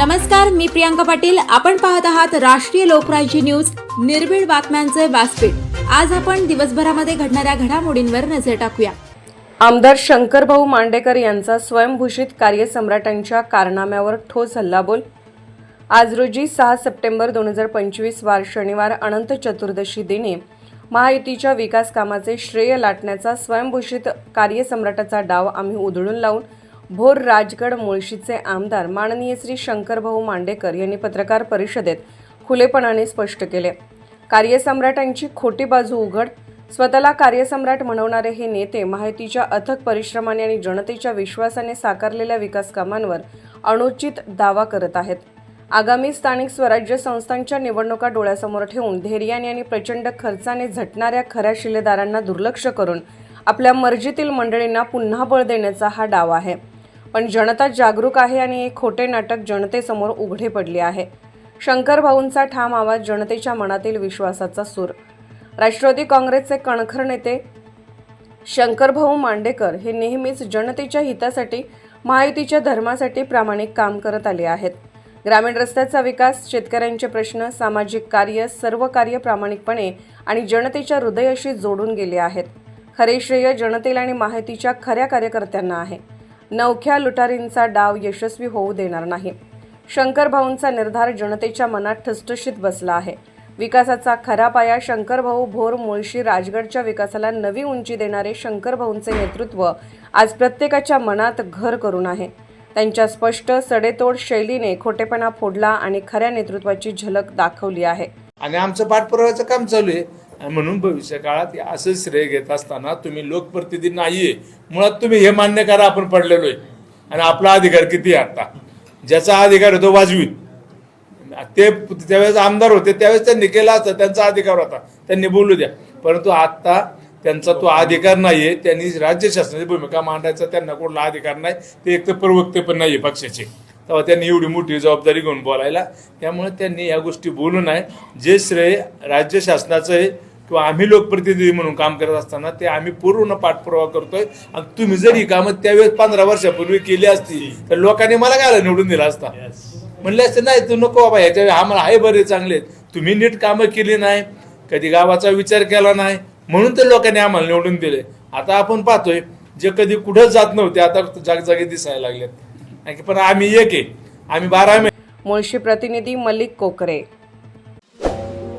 नमस्कार मी प्रियांका पाटील. आपण पाहत आहात राष्ट्रीय लोकराज्य न्यूज. निर्भीड बातम्यांचे व्यासपीठ. आज आपण दिवसभरामध्ये घडणाऱ्या घडामोडींवर नजर टाकूया. आमदार शंकरभाऊ मांडेकर यांचा स्वयंभूषित कार्यसम्राटांच्या कारनाम्यावर ठोस हल्लाबोल आज रोजी सहा सप्टेंबर दोन हजार पंचवीस वार शनिवार अनंत चतुर्दशी दिनी महायुतीच्या विकास कामाचे श्रेय लाटण्याचा स्वयंभूषित कार्यसम्राटाचा डाव आम्ही उधळून लावून भोर राजगड मुळशीचे आमदार माननीय श्री शंकरभाऊ मांडेकर यांनी पत्रकार परिषदेत खुलेपणाने स्पष्ट केले. कार्यसम्राटांची खोटी बाजू उघड स्वतःला कार्यसम्राट म्हणवणारे हे नेते माहितीच्या अथक परिश्रमाने आणि जनतेच्या विश्वासाने साकारलेल्या विकास कामांवर अनुचित दावा करत आहेत. आगामी स्थानिक स्वराज्य संस्थांच्या निवडणुका डोळ्यासमोर ठेवून धैर्याने आणि प्रचंड खर्चाने झटणाऱ्या खऱ्या शिलेदारांना दुर्लक्ष करून आपल्या मर्जीतील मंडळींना पुन्हा बळ देण्याचा हा डाव आहे. पण जनता जागरूक आहे आणि हे खोटे नाटक जनतेसमोर उघडे पडले आहे. शंकर भाऊंचा ठाम आवाज जनतेच्या मनातील विश्वासाचा सूर. राष्ट्रवादी काँग्रेसचे कणखर नेते शंकरभाऊ मांडेकर हे नेहमीच जनतेच्या हितासाठी महायुतीच्या धर्मासाठी प्रामाणिक काम करत आले आहेत. ग्रामीण रस्त्याचा विकास शेतकऱ्यांचे प्रश्न सामाजिक कार्य सर्व कार्य प्रामाणिकपणे आणि जनतेच्या हृदयाशी जोडून गेले आहेत. खरे श्रेय जनतेला आणि माहितीच्या खऱ्या कार्यकर्त्यांना आहे. नवख्या लुटारींचा डाव यशस्वी होऊ देणार नाही. शंकरभाऊंचा निर्धार जनतेच्या मनात ठसठशीत बसला आहे. विकासाचा खरा पाया शंकरभाऊ भोर मुळशी राजगडच्या विकासाला नवी उंची देणारे शंकरभाऊंचे नेतृत्व आज प्रत्येकाच्या मनात घर करून आहे. त्यांच्या स्पष्ट सडेतोड शैलीने खोटेपणा फोडला आणि खऱ्या नेतृत्वाची झलक दाखवली आहे. आणि आमचं पाठपुराव्याचं काम चालू आहे. म्हणून भविष्य काळात असं श्रेय घेत असताना तुम्ही लोकप्रतिनिधी आहे मुळात तुम्ही हे मान्य करा आपण पडलेलो आहे. आणि आपला अधिकार किती आहे आता? ज्याचा अधिकार होतो वाजवी. ते त्यावेळेस आमदार होते त्यावेळेस त्यांनी केला असता त्यांचा अधिकार होता. त्यांनी बोलू द्या. परंतु आत्ता त्यांचा तो अधिकार नाही आहे त्यांनी राज्य शासनाची भूमिका मांडायचा त्यांना कुठला अधिकार नाही ते एक तर प्रवक्ते पण नाही आहे पक्षाचे. तेव्हा त्यांनी एवढी मोठी जबाबदारी घेऊन बोलायला. त्यामुळे त्यांनी या गोष्टी बोलू नये. जे श्रेय राज्य शासनाचं आहे किंवा आम्ही लोकप्रतिनिधी म्हणून काम करत असताना ते आम्ही पूर्ण पाठपुरावा करतोय. आणि तुम्ही जर ही कामं त्यावेळेस पंधरा वर्षापूर्वी केली असती तर लोकांनी मला काय निवडून दिला असता? म्हणले असते नाही तू नको बाबा ह्याच्या आम्हाला आहे बरे चांगले. तुम्ही नीट कामं केली नाही कधी गावाचा विचार केला नाही. म्हणून तर लोकांनी आम्हाला निवडून दिले. आता आपण पाहतोय जे कधी कुठं जात नव्हते आता जागजागी दिसायला लागलेत. पण आम्ही एक आहे. आम्ही बारा मुळशी प्रतिनिधी मलिक कोकरे.